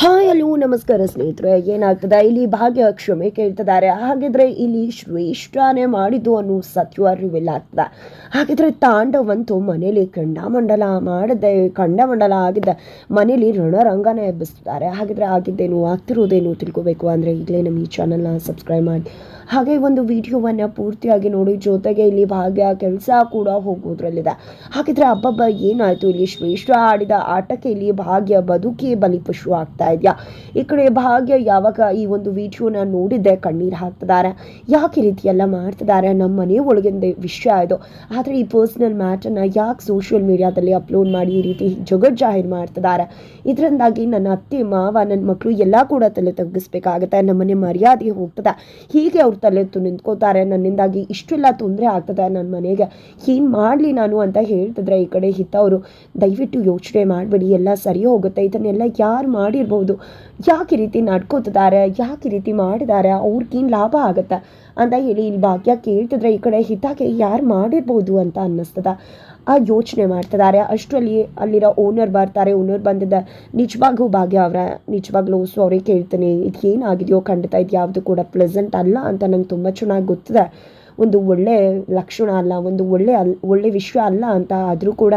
Hi, hello, ನಮಸ್ಕಾರ ಸ್ನೇಹಿತರೆ. ಏನಾಗ್ತದೆ? ಇಲ್ಲಿ ಭಾಗ್ಯ ಕ್ಷಮೆ ಕೇಳ್ತಿದ್ದಾರೆ. ಹಾಗಿದ್ರೆ ಇಲ್ಲಿ ಶ್ರೇಷ್ಠನೇ ಮಾಡಿದ್ದು ಅನ್ನೋ ಸತ್ಯ ರಿವೆಲ್ ಆಗ್ತದೆ. ಹಾಗಿದ್ರೆ ತಾಂಡವಂತೂ ಮನೇಲಿ ಖಂಡಮಂಡಲ ಮಾಡದೆ ಖಂಡಮಂಡಲ ಆಗಿದ್ದ ಮನೇಲಿ ರಣರಂಗನೇ ಎಬ್ಬಿಸ್ತಾರೆ ಹಾಗಿದ್ರೆ ಆಗಿದ್ದೇನು, ಆಗ್ತಿರೋದೇನು ತಿಳ್ಕೋಬೇಕು ಅಂದರೆ ಈಗಲೇ ನಮ್ಮ ಈ ಚಾನಲ್ನ ಸಬ್ಸ್ಕ್ರೈಬ್ ಮಾಡಿ. ಹಾಗೆ ಒಂದು ವಿಡಿಯೋವನ್ನು ಪೂರ್ತಿಯಾಗಿ ನೋಡಿ, ಜೊತೆಗೆ ಇಲ್ಲಿ ಭಾಗ್ಯ ಕೆಲಸ ಕೂಡ ಹೋಗೋದ್ರಲ್ಲಿದೆ. ಹಾಗಿದ್ರೆ ಹಬ್ಬಬ್ಬ ಏನಾಯಿತು? ಇಲ್ಲಿ ಶ್ರೇಷ್ಠ ಆಡಿದ ಆಟಕ್ಕೆ ಇಲ್ಲಿ ಭಾಗ್ಯ ಬದುಕಿ ಬಲಿಪಶು ಆಗ್ತಾ ಇದೆಯಾ? ಈ ಕಡೆ ಭಾಗ್ಯ ಯಾವಾಗ ಈ ಒಂದು ವಿಡಿಯೋನ ನೋಡಿದ್ದೆ ಕಣ್ಣೀರು ಹಾಕ್ತಿದ್ದಾರೆ ಯಾಕೆ ಈ ರೀತಿ ಎಲ್ಲ ಮಾಡ್ತಿದ್ದಾರೆ ನಮ್ಮ ಮನೆ ಒಳಗಿಂದ ವಿಷಯ ಇದು. ಆದರೆ ಈ ಪರ್ಸ್ನಲ್ ಮ್ಯಾಟರ್ನ ಯಾಕೆ ಸೋಷಿಯಲ್ ಮೀಡಿಯಾದಲ್ಲಿ ಅಪ್ಲೋಡ್ ಮಾಡಿ ಈ ರೀತಿ ಜಗತ್ ಜಾಹೀರ್ ಮಾಡ್ತಿದ್ದಾರೆ ಇದರಿಂದಾಗಿ ನನ್ನ ಅತ್ತೆ, ಮಾವ ನನ್ನ ಮಕ್ಕಳು ಎಲ್ಲ ಕೂಡ ತಲೆ ತಗ್ಗಿಸ್ಬೇಕಾಗತ್ತೆ. ನಮ್ಮನೆ ಮರ್ಯಾದೆ ಹೋಗ್ತದೆ ಹೀಗೆ ಅವ್ರ ತಲೆ ತು ನಿಂತ್ಕೋತಾರೆ. ನನ್ನಿಂದಾಗಿ ಇಷ್ಟೆಲ್ಲ ತೊಂದರೆ ಆಗ್ತದೆ ನನ್ನ ಮನೆಗೆ. ಏನು ಮಾಡಲಿ ನಾನು ಅಂತ ಹೇಳ್ತಿದ್ರೆ ಈ ಕಡೆ ಹಿತ್ತವರು ದಯವಿಟ್ಟು ಯೋಚನೆ ಮಾಡಬೇಡಿ. ಎಲ್ಲ ಸರಿ ಹೋಗುತ್ತೆ. ಇದನ್ನೆಲ್ಲ ಯಾರು ಮಾಡಿರ್ಬೋದು? ಯಾಕೆ ಈ ರೀತಿ ನಡ್ಕೋತಿದ್ದಾರೆ? ಯಾಕೆ ರೀತಿ ಮಾಡಿದ್ದಾರೆ? ಅವ್ರಿಗೇನು ಲಾಭ ಆಗುತ್ತೆ? ಅಂತ ಹೇಳಿ ಇಲ್ಲಿ ಭಾಗ್ಯ ಕೇಳ್ತಿದ್ರೆ ಈ ಕಡೆ ಹಿತಾಗೆ ಯಾರು ಮಾಡಿರ್ಬೋದು ಅಂತ ಅನ್ನಿಸ್ತದ. ಆ ಯೋಚನೆ ಮಾಡ್ತಿದ್ದಾರೆ. ಅಷ್ಟರಲ್ಲಿ ಅಲ್ಲಿರೋ ಓನರ್ ಬರ್ತಾರೆ. ಓನರ್ ಬಂದಿದ್ದ ನಿಜವಾಗೂ ಭಾಗ್ಯ ಅವರ, ನಿಜವಾಗ್ಲೂ ಸಾರಿ ಕೇಳ್ತೀನಿ. ಇದು ಏನಾಗಿದೆಯೋ ಖಂಡಿತ ಇದು ಯಾವುದು ಕೂಡ ಪ್ಲೆಸೆಂಟ್ ಅಲ್ಲ ಅಂತ ನಂಗೆ ತುಂಬ ಚೆನ್ನಾಗಿ ಗೊತ್ತಿದೆ. ಒಂದು ಒಳ್ಳೆ ಲಕ್ಷಣ ಅಲ್ಲ, ಒಂದು ಒಳ್ಳೆ ಅಲ್, ಒಳ್ಳೆ ವಿಷಯ ಅಲ್ಲ ಅಂತ ಆದರೂ ಕೂಡ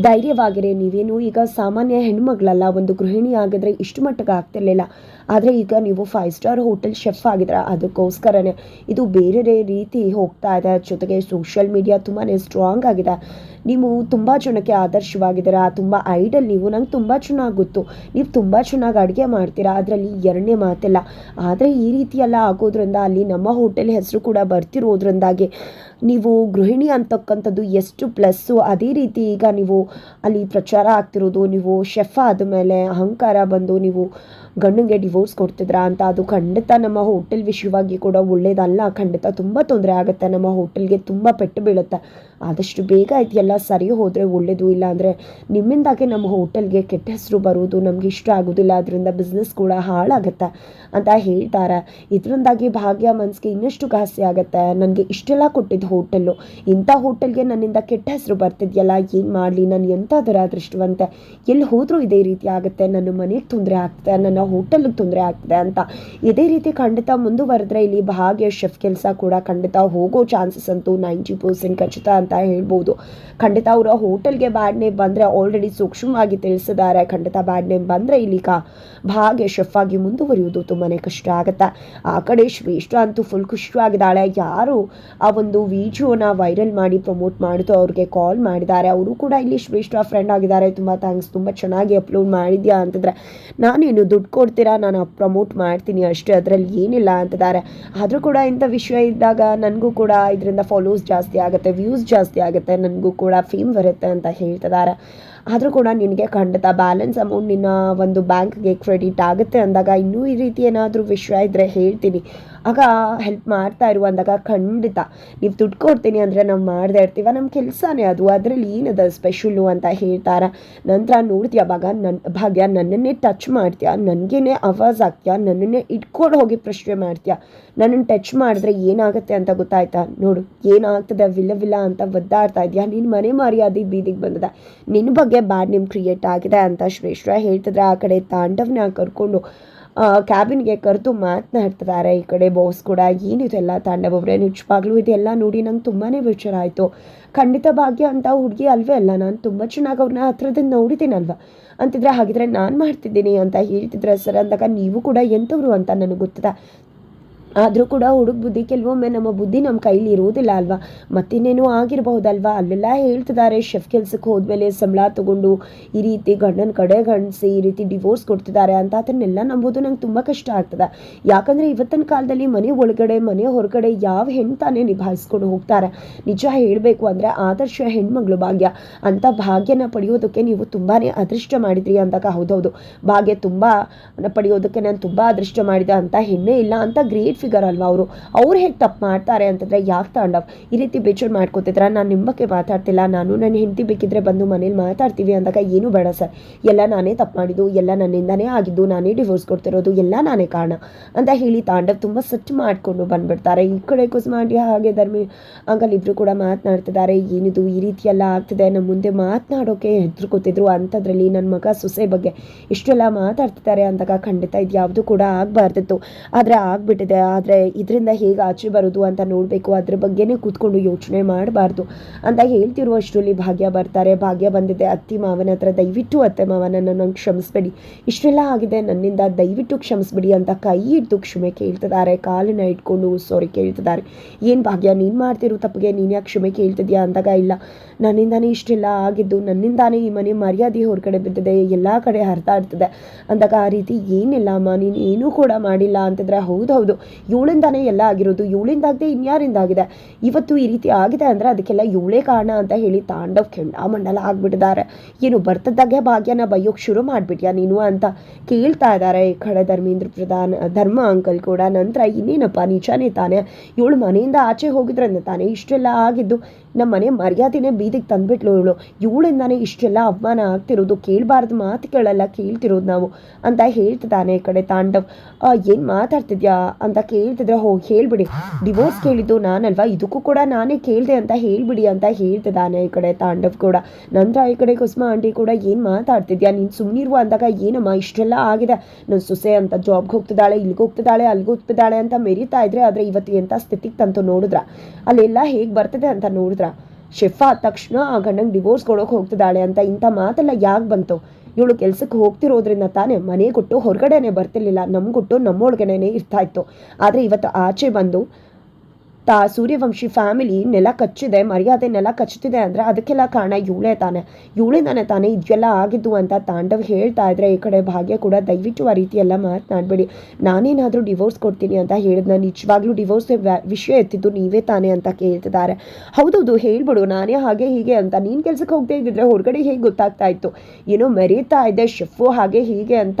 ಧೈರ್ಯವಾಗಿರಿ. ನೀವೇನು ಈಗ ಸಾಮಾನ್ಯ ಹೆಣ್ಮಗಳಲ್ಲ ಒಂದು ಗೃಹಿಣಿ ಆಗಿದ್ರೆ ಇಷ್ಟು ಮಟ್ಟಿಗೆ ಆಗ್ತಿರ್ಲಿಲ್ಲ. ಆದರೆ ಈಗ ನೀವು ಫೈವ್ ಸ್ಟಾರ್ ಹೋಟೆಲ್ ಶೆಫ್ ಆಗಿದ್ರೆ, ಅದಕ್ಕೋಸ್ಕರನೇ. ಇದು ಬೇರೆ ರೀತಿ ಹೋಗ್ತಾ ಇದೆ. ಜೊತೆಗೆ ಸೋಷಿಯಲ್ ಮೀಡಿಯಾ ತುಂಬಾ ಸ್ಟ್ರಾಂಗ್ ಆಗಿದೆ. ನೀವು ತುಂಬ ಜನಕ್ಕೆ ಆದರ್ಶವಾಗಿದ್ದೀರಾ? ತುಂಬ ಐಡಲ್ ನೀವು. ನಂಗೆ ತುಂಬ ಚೆನ್ನಾಗಿ ಗೊತ್ತು. ನೀವು ತುಂಬ ಚೆನ್ನಾಗಿ ಅಡುಗೆ ಮಾಡ್ತೀರಾ? ಅದರಲ್ಲಿ ಎರಡನೇ ಮಾತಿಲ್ಲ. ಆದರೆ ಈ ರೀತಿ ಎಲ್ಲ ಆಗೋದ್ರಿಂದ, ಅಲ್ಲಿ ನಮ್ಮ ಹೋಟೆಲ್ ಹೆಸರು ಕೂಡ ಬರ್ತಿರೋದ್ರಿಂದಾಗಿ ನೀವು ಗೃಹಿಣಿ ಅಂತಕ್ಕಂಥದ್ದು ಎಷ್ಟು ಪ್ಲಸ್ಸು ಅದೇ ರೀತಿ ಈಗ ನೀವು ಅಲ್ಲಿ ಪ್ರಚಾರ ಆಗ್ತಿರೋದು, ನೀವು ಶೆಫ್ ಆದಮೇಲೆ ಅಹಂಕಾರ ಬಂದು ನೀವು ಗಂಡನಿಗೆ ಡಿವೋರ್ಸ್ ಕೊಡ್ತಿದ್ರ ಅಂತ, ಅದು ಖಂಡಿತ ನಮ್ಮ ಹೋಟೆಲ್ ವಿಷಯವಾಗಿ ಕೂಡ ಒಳ್ಳೇದಲ್ಲ. ಖಂಡಿತ ತುಂಬ ತೊಂದರೆ ಆಗುತ್ತೆ. ನಮ್ಮ ಹೋಟೆಲ್ಗೆ ತುಂಬ ಪೆಟ್ಟು ಬೀಳುತ್ತೆ. ಆದಷ್ಟು ಬೇಗ ಇದೆಲ್ಲ ಸರಿ ಹೋದರೆ ಒಳ್ಳೆಯದು ಇಲ್ಲ ಅಂದರೆ ನಿಮ್ಮಿಂದಾಗೆ ನಮ್ಮ ಹೋಟೆಲ್ಗೆ ಕೆಟ್ಟ ಹೆಸರು ಬರುವುದು ನಮ್ಗೆ ಇಷ್ಟ ಆಗೋದಿಲ್ಲ. ಅದರಿಂದ ಬಿಸ್ನೆಸ್ ಕೂಡ ಹಾಳಾಗುತ್ತೆ ಅಂತ ಹೇಳ್ತಾರೆ. ಇದರಿಂದಾಗಿ ಭಾಗ್ಯ ಮನಸ್ಸಿಗೆ ಇನ್ನಷ್ಟು ಘಾಸಿ ಆಗುತ್ತೆ. ನನಗೆ ಇಷ್ಟೆಲ್ಲ ಕೊಟ್ಟಿದ್ದು ಹೋಟೆಲ್ಲು, ಇಂಥ ಹೋಟೆಲ್ಗೆ ನನ್ನಿಂದ ಕೆಟ್ಟ ಹೆಸರು ಬರ್ತಿದೆಯಲ್ಲ, ಏನು ಮಾಡಲಿ? ನಾನು ಎಂಥದರ ಅದೃಷ್ಟವಂತೆ. ಎಲ್ಲಿ ಹೋದರೂ ಇದೇ ರೀತಿ ಆಗುತ್ತೆ. ನನ್ನ ಮನೆಗೆ ತೊಂದರೆ ಆಗ್ತದೆ, ನನ್ನ ಹೋಟೆಲ್ಗೆ ತೊಂದರೆ ಆಗ್ತದೆ ಅಂತ. ಇದೇ ರೀತಿ ಖಂಡಿತ ಮುಂದುವರೆದ್ರೆ ಇಲ್ಲಿ ಭಾಗ್ಯ ಶೆಫ್ ಕೆಲಸ ಕೂಡ ಖಂಡಿತ ಹೋಗೋ ಚಾನ್ಸಸ್ ಅಂತೂ ನೈಂಟಿ ಪರ್ಸೆಂಟ್ ಖಚಿತ ಅಂತ ಹೇಳ್ಬೋದು. ಖಂಡಿತ ಅವರ ಹೋಟೆಲ್ಗೆ ಬ್ಯಾಡ್ ನೇಮ್ ಬಂದರೆ ಆಲ್ರೆಡಿ ಸೂಕ್ಷ್ಮವಾಗಿ ತಿಳಿಸಿದ್ದಾರೆ. ಖಂಡಿತ ಬ್ಯಾಡ್ ನೇಮ್ ಬಂದರೆ ಇಲ್ಲಿಗ ಭಾಗ್ಯ ಶೆಫ್ ಆಗಿ ಮುಂದುವರಿಯೋದು ತುಂಬಾ ಕಷ್ಟ ಆಗುತ್ತೆ. ಆ ಕಡೆ ಶ್ರೇಷ್ಠ ಅಂತೂ ಫುಲ್ ಖುಷಿಯಾಗಿದ್ದಾಳೆ ಯಾರು ಆ ಒಂದು ವಿಡಿಯೋನ ವೈರಲ್ ಮಾಡಿ ಪ್ರಮೋಟ್ ಮಾಡಿದ್ದು ಅವ್ರಿಗೆ ಕಾಲ್ ಮಾಡಿದ್ದಾರೆ. ಅವರು ಕೂಡ ಇಲ್ಲಿ ಶ್ರೇಷ್ಠ ಫ್ರೆಂಡ್ ಆಗಿದ್ದಾರೆ. ತುಂಬ ಥ್ಯಾಂಕ್ಸ್ ತುಂಬ ಚೆನ್ನಾಗಿ ಅಪ್ಲೋಡ್ ಮಾಡಿದ್ಯಾ ಅಂತಂದರೆ. ನಾನೇನು ದುಡ್ಡು ಕೊಡ್ತೀರಾ? ನಾನು ಪ್ರಮೋಟ್ ಮಾಡ್ತೀನಿ ಅಷ್ಟೇ. ಅದರಲ್ಲಿ ಏನಿಲ್ಲ ಅಂತಿದ್ದಾರೆ. ಆದರೂ ಕೂಡ ಇಂಥ ವಿಷಯ ಇದ್ದಾಗ ನನಗೂ ಕೂಡ ಇದರಿಂದ ಫಾಲೋಸ್ ಜಾಸ್ತಿ ಆಗುತ್ತೆ. ವ್ಯೂಸ್ ಜಾಸ್ತಿ ಆಗುತ್ತೆ ನನಗೂ ಕೂಡ ಫೇಮ್ ಬರುತ್ತೆ ಅಂತ ಹೇಳ್ತಿದ್ದಾರೆ. ಆದರೂ ಕೂಡ ನಿನಗೆ ಖಂಡಿತ ಬ್ಯಾಲೆನ್ಸ್ ಅಮೌಂಟ್ ನಿನ್ನ ಒಂದು ಬ್ಯಾಂಕ್ಗೆ ಕ್ರೆಡಿಟ್ ಆಗುತ್ತೆ ಅಂದಾಗ ಇನ್ನೂ ಈ ರೀತಿ ಏನಾದರೂ ವಿಷಯ ಇದ್ದರೆ ಹೇಳ್ತೀನಿ. ಆಗ ಹೆಲ್ಪ್ ಮಾಡ್ತಾ ಇರು ಅಂದಾಗ ಖಂಡಿತ. ನೀವು ದುಡ್ಡು ಕೊಡ್ತೀನಿ ಅಂದರೆ ನಾವು ಮಾಡದೇ ಇರ್ತೀವ ನಮ್ಮ ಕೆಲಸನೇ ಅದು. ಅದರಲ್ಲಿ ಏನದ ಸ್ಪೆಷಲು ಅಂತ ಹೇಳ್ತಾರೆ? ನಂತರ ನೋಡ್ತೀಯ ಭಾಗ ನನ್ನ ಭಾಗ್ಯ, ನನ್ನನ್ನೇ ಟಚ್ ಮಾಡ್ತೀಯ? ನನಗೇನೆ ಆವಾಜ್ ಆಗ್ತೀಯ? ನನ್ನನ್ನೇ ಇಟ್ಕೊಂಡು ಹೋಗಿ ಪ್ರಶ್ನೆ ಮಾಡ್ತೀಯ? ನನ್ನನ್ನು ಟಚ್ ಮಾಡಿದ್ರೆ ಏನಾಗುತ್ತೆ ಅಂತ ಗೊತ್ತಾಯ್ತಾ? ನೋಡು, ಏನಾಗ್ತದೆ? ವಿಲ್ಲ ವಿಲ್ಲ ಅಂತ ಒದ್ದಾಡ್ತಾ ಇದೆಯಾ? ನಿನ್ನ ಮನೆ ಮಾರಿಯಾದಿ ಬೀದಿಗೆ ಬಂದದ. ನಿನ್ನ ಬಗ್ಗೆ ಬ್ಯಾಡ್ ನೇಮ್ ಕ್ರಿಯೇಟ್ ಆಗಿದೆ ಅಂತ ಶ್ರೇಷ್ಠ ಹೇಳ್ತಿದ್ರೆ ಆ ಕಡೆ ತಾಂಡವ್ನ ಕರ್ಕೊಂಡು ಕ್ಯಾಬಿನ್ಗೆ ಕರೆದು ಮಾತನಾಡ್ತಿದ್ದಾರೆ ಈ ಕಡೆ ಬಾಸ್ ಕೂಡ. ಏನಿದೆಲ್ಲ ಅವರೇ? ನಿಜವಾಗ್ಲೂ ಇದೆಲ್ಲ ನೋಡಿ ನಂಗೆ ತುಂಬಾ ವಿಚಾರ ಆಯಿತು ಖಂಡಿತ ಭಾಗ್ಯ ಅಂತ ಹುಡುಗಿ ಅಲ್ವೇ ಅಲ್ಲ? ನಾನು ತುಂಬ ಚೆನ್ನಾಗಿ ಅವ್ರನ್ನ ಹತ್ರದಿಂದ ನೋಡಿದ್ದೀನಲ್ವ? ಅಂತಿದ್ರೆ ಹಾಗಿದ್ರೆ ನಾನು ಮಾಡ್ತಿದ್ದೀನಿ ಅಂತ ಹೇಳ್ತಿದ್ರೆ ಸರ್ ಅಂದಾಗ ನೀವು ಕೂಡ ಎಂಥವ್ರು ಅಂತ ನನಗೆ ಗೊತ್ತಿದೆ. ಆದರೂ ಕೂಡ ಹುಡುಗ ಬುದ್ಧಿ ಕೆಲವೊಮ್ಮೆ ನಮ್ಮ ಬುದ್ಧಿ ನಮ್ಮ ಕೈಲಿ ಇರೋದಿಲ್ಲ ಅಲ್ವಾ? ಮತ್ತಿನ್ನೇನೋ ಆಗಿರಬಹುದಲ್ವಾ? ಅಲ್ಲೆಲ್ಲ ಹೇಳ್ತಿದ್ದಾರೆ ಶೆಫ್ ಕೆಲ್ಸಕ್ಕೆ ಹೋದ್ಮೇಲೆ ಸಂಬಳ ತಗೊಂಡು ಈ ರೀತಿ ಗಂಡನ ಕಡೆ ಗಂಡಿಸಿ ಈ ರೀತಿ ಡಿವೋರ್ಸ್ ಕೊಡ್ತಿದ್ದಾರೆ ಅಂತ ಅದನ್ನೆಲ್ಲ ನಂಬೋದು ನಂಗೆ ತುಂಬ ಕಷ್ಟ ಆಗ್ತದೆ. ಯಾಕಂದರೆ ಇವತ್ತಿನ ಕಾಲದಲ್ಲಿ ಮನೆ ಒಳಗಡೆ, ಮನೆ ಹೊರಗಡೆ ಯಾವ ಹೆಣ್ಣು ತಾನೇ ನಿಭಾಯಿಸ್ಕೊಂಡು ಹೋಗ್ತಾರೆ. ನಿಜ ಹೇಳಬೇಕು ಅಂದರೆ ಆದರ್ಶ ಹೆಣ್ಮಗಳು ಭಾಗ್ಯ. ಅಂತ ಭಾಗ್ಯನ ಪಡೆಯೋದಕ್ಕೆ ನೀವು ತುಂಬಾ ಅದೃಷ್ಟ ಮಾಡಿದ್ರಿ ಅಂದಾಗ ಹೌದೌದು. ಭಾಗ್ಯ ತುಂಬ ಪಡೆಯೋದಕ್ಕೆ ನಾನು ತುಂಬ ಅದೃಷ್ಟ ಮಾಡಿದೆ ಅಂತ ಹೆಣ್ಣೇ ಇಲ್ಲ ಅಂತ ಗ್ರೇಟ್ ಫಿಗರ್ ಅಲ್ವಾ ಅವರು? ಅವ್ರು ಹೇಗೆ ತಪ್ಪು ಮಾಡ್ತಾರೆ ಅಂತಂದರೆ ಯಾಕೆ ತಾಂಡವ್? ಈ ರೀತಿ ಬೇಜಾರು ಮಾಡ್ಕೋತಿದ್ರ ನಾನು ನಿಮ್ಮ ಬಗ್ಗೆ ಮಾತಾಡ್ತಿಲ್ಲ. ನಾನು ನನ್ನ ಹೆಂಡತಿ ಬೇಕಿದ್ರೆ ಬಂದು ಮನೇಲಿ ಮಾತಾಡ್ತೀವಿ ಅಂದಾಗ ಏನೂ ಬೇಡ ಸರ್. ಎಲ್ಲ ನಾನೇ ತಪ್ಪು ಮಾಡಿದ್ದು, ಎಲ್ಲ ನನ್ನಿಂದನೇ ಆಗಿದ್ದು, ನಾನೇ ಡಿವೋರ್ಸ್ ಕೊಡ್ತಿರೋದು, ಎಲ್ಲ ನಾನೇ ಕಾರಣ ಅಂತ ಹೇಳಿ ತಾಂಡವ್ ತುಂಬ ಸಚ್ಚು ಮಾಡಿಕೊಂಡು ಬಂದ್ಬಿಡ್ತಾರೆ. ಈ ಕಡೆ ಕುಸುಮಾಂಡಿ ಹಾಗೆ ಧರ್ಮಿ ಅಂಕಲ್ ಇಬ್ಬರು ಕೂಡ ಮಾತನಾಡ್ತಿದ್ದಾರೆ. ಏನಿದು, ಈ ರೀತಿ ಎಲ್ಲ ಆಗ್ತಿದೆ. ನಮ್ಮ ಮುಂದೆ ಮಾತನಾಡೋಕೆ ಹೆದರ್ಕೋತಿದ್ರು. ಅಂಥದ್ರಲ್ಲಿ ನನ್ನ ಮಗ ಸೊಸೆ ಬಗ್ಗೆ ಇಷ್ಟೆಲ್ಲ ಮಾತಾಡ್ತಿದ್ದಾರೆ ಅಂದಾಗ ಖಂಡಿತ ಇದು ಯಾವುದು ಕೂಡ ಆಗಬಾರ್ದಿತ್ತು. ಆದರೆ ಆಗ್ಬಿಟ್ಟಿದೆ. ಆದರೆ ಇದರಿಂದ ಹೇಗೆ ಆಚೆ ಬರೋದು ಅಂತ ನೋಡಬೇಕು, ಅದ್ರ ಬಗ್ಗೆನೇ ಕೂತ್ಕೊಂಡು ಯೋಚನೆ ಮಾಡಬಾರ್ದು ಅಂತ ಹೇಳ್ತಿರುವಷ್ಟರಲ್ಲಿ ಭಾಗ್ಯ ಬರ್ತಾರೆ. ಭಾಗ್ಯ ಬಂದಿದೆ, ಅತ್ತಿ ಮಾವನ ಹತ್ರ ದಯವಿಟ್ಟು ಅತ್ತೆ ಮಾವನನ್ನು ನಂಗೆ ಕ್ಷಮಿಸ್ಬೇಡಿ. ಇಷ್ಟೆಲ್ಲ ಆಗಿದೆ, ನನ್ನಿಂದ ದಯವಿಟ್ಟು ಕ್ಷಮಿಸ್ಬಿಡಿ ಅಂತ ಕೈ ಹಿಡ್ದು ಕ್ಷಮೆ ಕೇಳ್ತಿದ್ದಾರೆ, ಕಾಲನ್ನ ಇಟ್ಕೊಂಡು ಸಾರಿ ಕೇಳ್ತಿದ್ದಾರೆ. ಏನು ಭಾಗ್ಯ, ನೀನು ಮಾಡ್ತಿರೋ ತಪ್ಪಿಗೆ ನೀನು ಯಾಕೆ ಕ್ಷಮೆ ಕೇಳ್ತಿದ್ಯಾ ಅಂದಾಗ ಇಲ್ಲ. ನನ್ನಿಂದಾನೇ ಇಷ್ಟೆಲ್ಲ ಆಗಿದ್ದು, ನನ್ನಿಂದಾನೇ ಈ ಮನೆ ಮರ್ಯಾದೆ ಹೊರಗಡೆ ಬಿದ್ದಿದೆ, ಎಲ್ಲ ಕಡೆ ಹರಿದಾಡ್ತಿದೆ ಅಂದಾಗ ಆ ರೀತಿ ಏನಿಲ್ಲ ಅಮ್ಮ, ನೀನು ಏನೂ ಕೂಡ ಮಾಡಿಲ್ಲ ಅಂತಂದರೆ ಹೌದೌದು ಇವಳಿಂದಾನೇ ಎಲ್ಲ ಆಗಿರೋದು, ಇವಳಿಂದಾಗದೆ ಇನ್ಯಾರಿಂದಾಗಿದೆ ಇವತ್ತು ಈ ರೀತಿ ಆಗಿದೆ ಅಂದರೆ ಅದಕ್ಕೆಲ್ಲ ಇವಳೇ ಕಾರಣ ಅಂತ ಹೇಳಿ ತಾಂಡವ್ ಕೆಂಡಾಮಂಡಲ ಆಗಿಬಿಟ್ಟಿದ್ದಾರೆ. ಏನು ಬರ್ತದಾಗೆ ಭಾಗ್ಯನ ಬೈಯೋಕೆ ಶುರು ಮಾಡಿಬಿಟ್ಯಾ ನೀನು ಅಂತ ಕೇಳ್ತಾ ಇದ್ದಾರೆ. ಈ ಕಡೆ ಧರ್ಮೇಂದ್ರ ಪ್ರಧಾನ್, ಧರ್ಮ ಅಂಕಲ್ ಕೂಡ. ನಂತರ ಇನ್ನೇನಪ್ಪ? ನಿಜಾನೇ ತಾನೇ ಇವಳು ಮನೆಯಿಂದ ಆಚೆ ಹೋಗಿದ್ರಂದ ತಾನೇ. ಇಷ್ಟೆಲ್ಲ ಆಗಿದ್ದು ನಮ್ಮ ಮನೆ ಮರ್ಯಾದೆನೇ ಬೀದಿಗೆ ತಂದ್ಬಿಟ್ಲು ಇವಳು. ಇವಳಿಂದಾನೇ ಇಷ್ಟೆಲ್ಲ ಅವಮಾನ ಆಗ್ತಿರೋದು. ಕೇಳಬಾರ್ದು ಮಾತುಗಳೆಲ್ಲ ಕೇಳ್ತಿರೋದು ನಾವು ಅಂತ ಹೇಳ್ತಿದ್ದಾನೆ ಈ ಕಡೆ ತಾಂಡವ್. ಏನು ಮಾತಾಡ್ತಿದ್ಯಾ ಅಂತ ಕೇಳ್ತಿದ್ರೆ? ಹೋ, ಹೇಳ್ಬಿಡಿ. ಡಿವೋರ್ಸ್ ಕೇಳಿದ್ದು ನಾನಲ್ವಾ? ಇದಕ್ಕೂ ಕೂಡ ನಾನೇ ಕೇಳಿದೆ ಅಂತ ಹೇಳ್ಬಿಡಿ ಅಂತ ಹೇಳ್ತಿದ್ದಾನೆ ಈ ಕಡೆ ತಾಂಡವ್ ಕೂಡ. ನಂತರ ಈ ಕಡೆ ಕುಸುಮ ಆಂಟಿ ಕೂಡ ಏನು ಮಾತಾಡ್ತಿದ್ಯಾ? ನೀನು ಸುಮ್ಮನಿರುವ ಅಂದಾಗ ಏನಮ್ಮ ಇಷ್ಟೆಲ್ಲ ಆಗಿದೆ? ನನ್ನ ಸೊಸೆ ಅಂತ ಜಾಬ್ಗೆ ಹೋಗ್ತಿದ್ದಾಳೆ, ಇಲ್ಲಿಗೆ ಹೋಗ್ತಿದ್ದಾಳೆ, ಅಲ್ಲಿಗೆ ಹೋಗ್ತಿದ್ದಾಳೆ ಅಂತ ಮೆರಿತಾ ಇದ್ರೆ ಆದರೆ ಇವತ್ತು ಎಂಥ ಸ್ಥಿತಿಗೆ ತಂತು ನೋಡಿದ್ರ? ಅಲ್ಲೆಲ್ಲ ಹೇಗೆ ಬರ್ತದೆ ಅಂತ ನೋಡಿದ್ರ? ಶೆಫ್ ಆದ ತಕ್ಷಣ ಆ ಗಂಡಂಗೆ ಡಿವೋರ್ಸ್ ಕೊಡೋಕೆ ಹೋಗ್ತಿದ್ದಾಳೆ ಅಂತ ಇಂಥ ಮಾತೆಲ್ಲ ಯಾಕೆ ಬಂತು? ಇವಳು ಕೆಲ್ಸಕ್ಕೆ ಹೋಗ್ತಿರೋದ್ರಿಂದ ತಾನೇ ಮನೆ ಕೊಟ್ಟು ಹೊರಗಡೆನೆ ಬರ್ತಿರ್ಲಿಲ್ಲ. ನಮ್ಗೊಟ್ಟು ನಮ್ಮೊಳಗಡೆನೆ ಇರ್ತಾ ಇತ್ತು. ಆದರೆ ಇವತ್ತು ಆಚೆ ಬಂದು ತಾ ಸೂರ್ಯವಂಶಿ ಫ್ಯಾಮಿಲಿ ನೆಲ ಕಚ್ಚಿದೆ, ಮರ್ಯಾದೆ ನೆಲ ಕಚ್ಚುತ್ತಿದೆ ಅಂದರೆ ಅದಕ್ಕೆಲ್ಲ ಕಾರಣ ಇವಳೇ ತಾನೆ. ಇವಳಿಂದಾನೆ ತಾನೇ ಇದೆಲ್ಲ ಆಗಿದ್ದು ಅಂತ ತಾಂಡವ್ ಹೇಳ್ತಾ ಇದ್ರೆ ಈ ಕಡೆ ಭಾಗ್ಯ ಕೂಡ ದಯವಿಟ್ಟು ಆ ರೀತಿ ಎಲ್ಲ ಮಾತನಾಡಬೇಡಿ. ನಾನೇನಾದರೂ ಡಿವೋರ್ಸ್ ಕೊಡ್ತೀನಿ ಅಂತ ಹೇಳಿದ್ನ, ನಿಜವಾಗ್ಲೂ ಡಿವೋರ್ಸ್ ವಿಷಯ ಎತ್ತಿದ್ದು ನೀವೇ ತಾನೆ ಅಂತ ಕೇಳ್ತಿದ್ದಾರೆ. ಹೌದೌದು, ಹೇಳ್ಬಿಡು, ನಾನೇ ಹಾಗೆ ಹೀಗೆ ಅಂತ. ನೀನು ಕೆಲಸಕ್ಕೆ ಹೋಗದೆ ಇದ್ದಿದ್ರೆ ಹೊರಗಡೆ ಹೇಗೆ ಗೊತ್ತಾಗ್ತಾ ಇತ್ತು? ಏನೋ ಮೆರೀತಾ ಇದೆ ಶೆಫು ಹಾಗೆ ಹೀಗೆ ಅಂತ.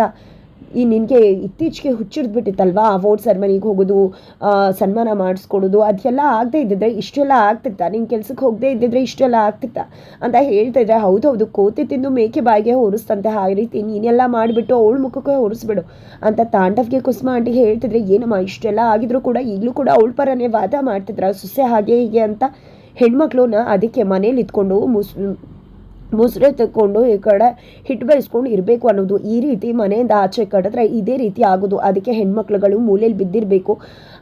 ಈ ನಿನಗೆ ಇತ್ತೀಚೆಗೆ ಹುಚ್ಚಿಡ್ಬಿಟ್ಟಿತ್ತಲ್ವಾ ಅವಾರ್ಡ್ ಸೆರೆಮನಿಗೆ ಹೋಗೋದು ಸನ್ಮಾನ ಮಾಡಿಸ್ಕೊಡೋದು ಅದೆಲ್ಲ ಆಗದೆ ಇದ್ದಿದ್ರೆ ಇಷ್ಟೆಲ್ಲ ಆಗ್ತಿತ್ತ? ನಿನ್ನ ಕೆಲ್ಸಕ್ಕೆ ಹೋಗದೆ ಇದ್ದಿದ್ರೆ ಇಷ್ಟೆಲ್ಲ ಆಗ್ತಿತ್ತ? ಅಂತ ಹೇಳ್ತಿದ್ರೆ ಹೌದು ಕೋತಿ ತಿಂದು ಮೇಕೆ ಬಾಯಿಗೆ ಹೊರಿಸ್ತಂತೆ, ಆ ರೀತಿ ನೀನೆಲ್ಲ ಮಾಡಿಬಿಟ್ಟು ಅವಳ ಮುಖಕ್ಕೆ ಹೊರಿಸ್ಬಿಡು ಅಂತ ತಾಂಡವ್ಗೆ ಕುಸುಮ ಆಂಟಿಗೆ ಹೇಳ್ತಿದ್ರೆ, ಏನಮ್ಮ, ಇಷ್ಟೆಲ್ಲ ಆಗಿದ್ರು ಕೂಡ ಈಗಲೂ ಕೂಡ ಅವಳ ಪರನೇ ವಾದ ಮಾಡ್ತಿದ್ರ? ಸೊಸೆ ಹಾಗೆ ಹೀಗೆ ಅಂತ? ಹೆಣ್ಮಕ್ಳನ್ನ ಅದಕ್ಕೆ ಮನೇಲಿ ಇದ್ಕೊಂಡು ಮುಸ್ ಮುಸುರೆ ತಕ್ಕೊಂಡು ಈ ಕಡೆ ಹಿಟ್ಟು ಬೇಯಿಸ್ಕೊಂಡು ಇರಬೇಕು ಅನ್ನೋದು ಈ ರೀತಿ ಮನೆಯಿಂದ ಆಚೆ ಕಟ್ಟಿದ್ರೆ ಇದೇ ರೀತಿ ಆಗೋದು. ಅದಕ್ಕೆ ಹೆಣ್ಮಕ್ಳುಗಳು ಮೂಲೆಯಲ್ಲಿ ಬಿದ್ದಿರಬೇಕು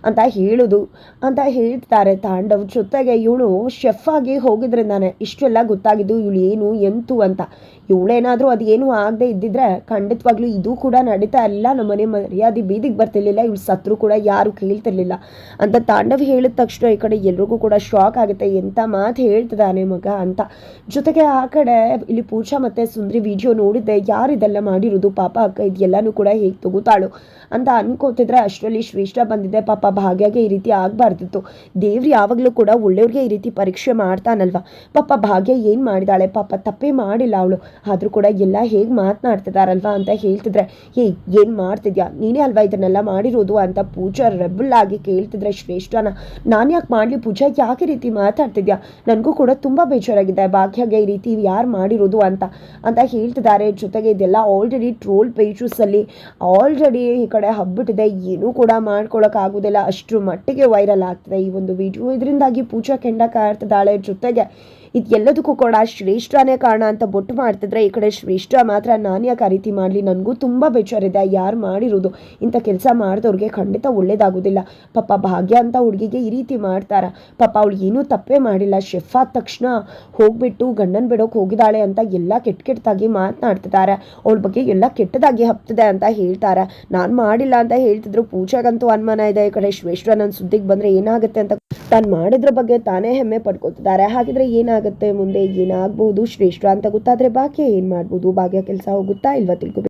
ಅಂತ ಹೇಳೋದು. ಅಂತ ಹೇಳ್ತಾರೆ ತಾಂಡವ್. ಜೊತೆಗೆ ಇವಳು ಶೆಫ್ ಆಗಿ ಹೋಗಿದ್ರಿಂದಾನೆ ಇಷ್ಟೆಲ್ಲ ಗೊತ್ತಾಗಿದ್ದು ಇವಳು ಏನು, ಎಂತು ಅಂತ. ಇವಳೇನಾದರೂ ಅದು ಏನು ಆಗದೆ ಇದ್ದಿದ್ರೆ ಖಂಡಿತವಾಗ್ಲೂ ಇದು ಕೂಡ ನಡೀತಾ ಇಲ್ಲ. ನಮ್ಮ ಮನೆ ಮರ್ಯಾದೆ ಬೀದಿಗೆ ಬರ್ತಿರ್ಲಿಲ್ಲ. ಇವಳು ಸತ್ರು ಕೂಡ ಯಾರು ಕೇಳ್ತಿರ್ಲಿಲ್ಲ ಅಂತ ತಾಂಡವ್ ಹೇಳಿದ ತಕ್ಷಣ ಈ ಕಡೆ ಎಲ್ರಿಗೂ ಕೂಡ ಶಾಕ್ ಆಗುತ್ತೆ. ಎಂಥ ಮಾತು ಹೇಳ್ತಿದ್ದಾನೆ ಮಗ ಅಂತ. ಜೊತೆಗೆ ಆ ಕಡೆ ಇಲ್ಲಿ ಪೂಜಾ ಮತ್ತೆ ಸುಂದ್ರಿ ವಿಡಿಯೋ ನೋಡಿದ್ದೆ ಯಾರು ಇದೆಲ್ಲ ಮಾಡಿರೋದು? ಪಾಪ ಅಕ್ಕ, ಇದೆಲ್ಲನೂ ಕೂಡ ಹೇಗೆ ತಗೋತಾಳು? ಅಂತ ಅನ್ಕೋತಿದ್ರೆ ಅಷ್ಟರಲ್ಲಿ ಶ್ರೇಷ್ಠ ಬಂದಿದೆ. ಪಾಪ ಭಾಗ್ಯಗೆ ಈ ರೀತಿ ಆಗಬಾರ್ದಿತ್ತು. ದೇವ್ರು ಯಾವಾಗಲೂ ಕೂಡ ಒಳ್ಳೆಯವ್ರಿಗೆ ಈ ರೀತಿ ಪರೀಕ್ಷೆ ಮಾಡ್ತಾನಲ್ವ? ಪಾಪ ಭಾಗ್ಯ ಏನು ಮಾಡಿದಾಳೆ? ಪಾಪ ತಪ್ಪೇ ಮಾಡಿಲ್ಲ ಅವಳು. ಆದರೂ ಕೂಡ ಎಲ್ಲ ಹೇಗೆ ಮಾತನಾಡ್ತಿದಾರಲ್ವ ಅಂತ ಹೇಳ್ತಿದ್ರೆ, ಹೇ, ಏನು ಮಾಡ್ತಿದ್ಯಾ? ನೀನೇ ಅಲ್ವಾ ಇದನ್ನೆಲ್ಲ ಮಾಡಿರೋದು? ಅಂತ ಪೂಜಾ ರೆಬಲ್ ಆಗಿ ಕೇಳ್ತಿದ್ರೆ ಶ್ರೇಷ್ಠನ ನಾನು ಯಾಕೆ ಮಾಡಲಿ ಪೂಜಾ? ಯಾಕೆ ರೀತಿ ಮಾತಾಡ್ತಿದ್ಯಾ? ನನಗೂ ಕೂಡ ತುಂಬ ಬೇಜಾರಾಗಿದೆ. ಭಾಗ್ಯಾಗೆ ಈ ರೀತಿ ಯಾರು ಮಾಡಿರೋದು ಅಂತ ಅಂತ ಹೇಳ್ತಿದ್ದಾರೆ. ಜೊತೆಗೆ ಇದೆಲ್ಲ ಆಲ್ರೆಡಿ ಟ್ರೋಲ್ ಪೇಜಸಲ್ಲಿ ಆಲ್ರೆಡಿ ಈ ಕಡೆ ಹಬ್ಬಿಟ್ಟಿದೆ. ಏನೂ ಕೂಡ ಮಾಡ್ಕೊಳಕ್ಕಾಗೋದಿಲ್ಲ ಅಷ್ಟು ಮಟ್ಟಿಗೆ ವೈರಲ್ ಆಗ್ತಿದೆ ಈ ಒಂದು ವಿಡಿಯೋ ಇದರಿಂದಾಗಿ ಪೂಜಾ ಕೆಂಡ ಕಾಡ್ತಿದ್ದಾಳೆ ಜೊತೆಗೆ ಇದೆಲ್ಲದಕ್ಕೂ ಕೂಡ ಶ್ರೇಷ್ಠನೇ ಕಾರಣ ಅಂತ ಬೊಟ್ಟು ಮಾಡ್ತಿದ್ರೆ ಈ ಕಡೆ ಶ್ರೇಷ್ಠ ಮಾತ್ರ ನಾನು ಯಾಕೆ ಆ ರೀತಿ ಮಾಡಲಿ. ನನಗೂ ತುಂಬ ಬೇಜಾರಿದೆ. ಯಾರು ಮಾಡಿರೋದು? ಇಂಥ ಕೆಲಸ ಮಾಡಿದವ್ರಿಗೆ ಖಂಡಿತ ಒಳ್ಳೇದಾಗೋದಿಲ್ಲ. ಪಾಪ ಭಾಗ್ಯ ಅಂತ ಹುಡುಗಿಗೆ ಈ ರೀತಿ ಮಾಡ್ತಾರ. ಪಾಪ ಅವಳು ಏನೂ ತಪ್ಪೇ ಮಾಡಿಲ್ಲ. ಶೆಫ್ ಆದ ತಕ್ಷಣ ಹೋಗ್ಬಿಟ್ಟು ಗಂಡನ ಬಿಡೋಕೆ ಹೋಗಿದ್ದಾಳೆ ಅಂತ ಎಲ್ಲ ಕೆಟ್ಟ ಕೆಟ್ಟದಾಗಿ ಮಾತನಾಡ್ತಿದ್ದಾರೆ ಅವಳ ಬಗ್ಗೆ ಎಲ್ಲ ಕೆಟ್ಟದಾಗಿ ಹಪ್ತಿದೆ ಅಂತ ಹೇಳ್ತಾರೆ. ನಾನು ಮಾಡಿಲ್ಲ ಅಂತ ಹೇಳ್ತಿದ್ರು. ಪೂಜೆಗಂತೂ ಅನುಮಾನ ಇದೆ. ಈ ಕಡೆ ಶ್ರೇಷ್ಠ ನನ್ನ ಸುದ್ದಿಗೆ ಬಂದರೆ ಏನಾಗುತ್ತೆ ಅಂತ ತಾನು ಮಾಡಿದ್ರ ಬಗ್ಗೆ ತಾನೇ ಹೆಮ್ಮೆ ಪಡ್ಕೊತಿದ್ದಾರೆ. ಹಾಗಿದ್ರೆ ಏನಾಗುತ್ತೆ? ಮುಂದೆ ಏನಾಗ್ಬಹುದು ಶ್ರೇಷ್ಠ ಅಂತ ಗೊತ್ತಾದ್ರೆ ಬಾಕಿ ಏನ್ ಮಾಡ್ಬೋದು? ಭಾಗ್ಯ ಕೆಲಸ ಹೋಗುತ್ತಾ ಇಲ್ವಾ ತಿಳ್ಕೊಬೇಕು